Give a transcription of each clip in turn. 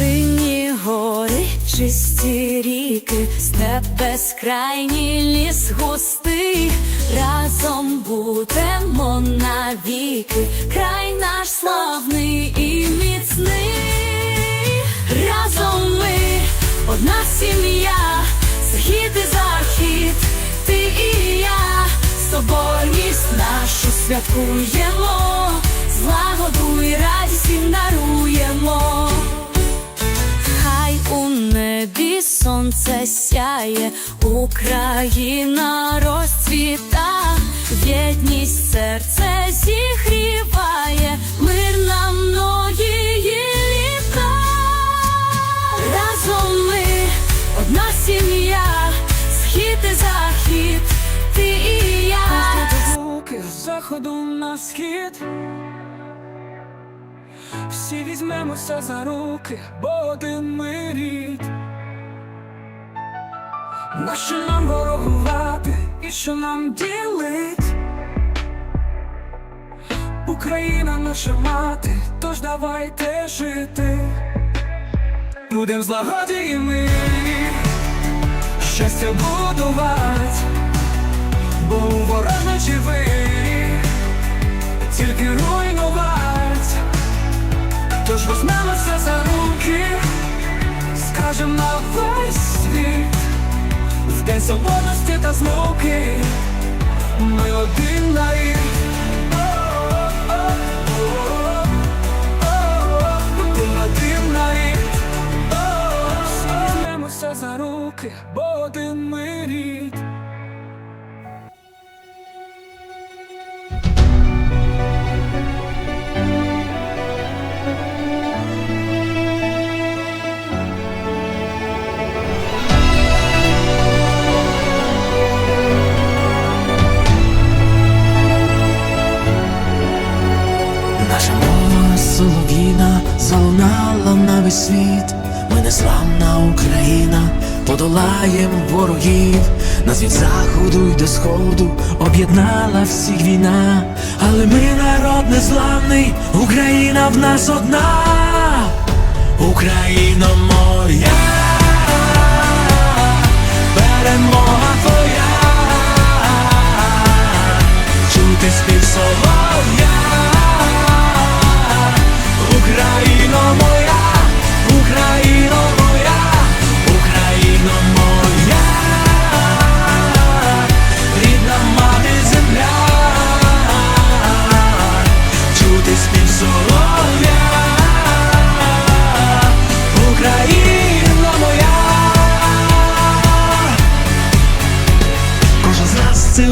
Сині гори, чисті ріки, степ безкрайній ліс густий, разом будемо навіки, край наш славний і міцний, разом ми одна сім'я, захід і захід, ти і я, соборність нашу святкуємо, злагоду і радість всім даруємо. Сонце сяє, Україна розцвіта, єдність серце зігріває, мир на многії літа. Разом ми одна сім'я, схід і захід, ти і я. Руки з заходу на схід. Всі візьмемося за руки, бо один ми рід. Нащо нам ворогувати і що нам ділить? Україна наша мати, тож давайте жити. Будем злагоді і ми, щастя будувати бо у ворожничі вирі день та злуки, ми один нарід. Ми один нарід. Всі візьмемося за руки, весь світ. Ми незламна Україна, подолаєм ворогів. Нас від заходу й до сходу об'єднала всіх війна. Але ми народ незламний, Україна в нас одна. Україна моя, перемога твоя,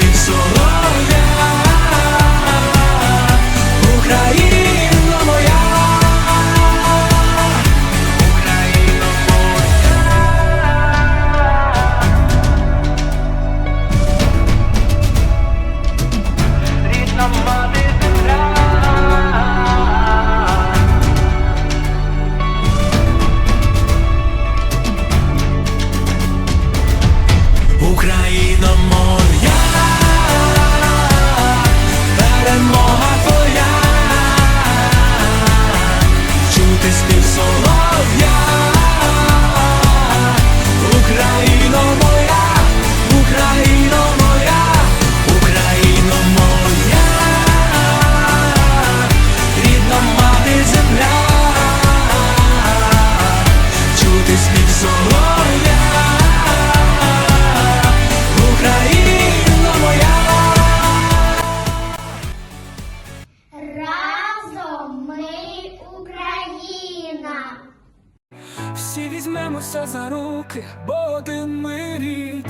It's so long. Візьмемося за руки, бо один ми рід.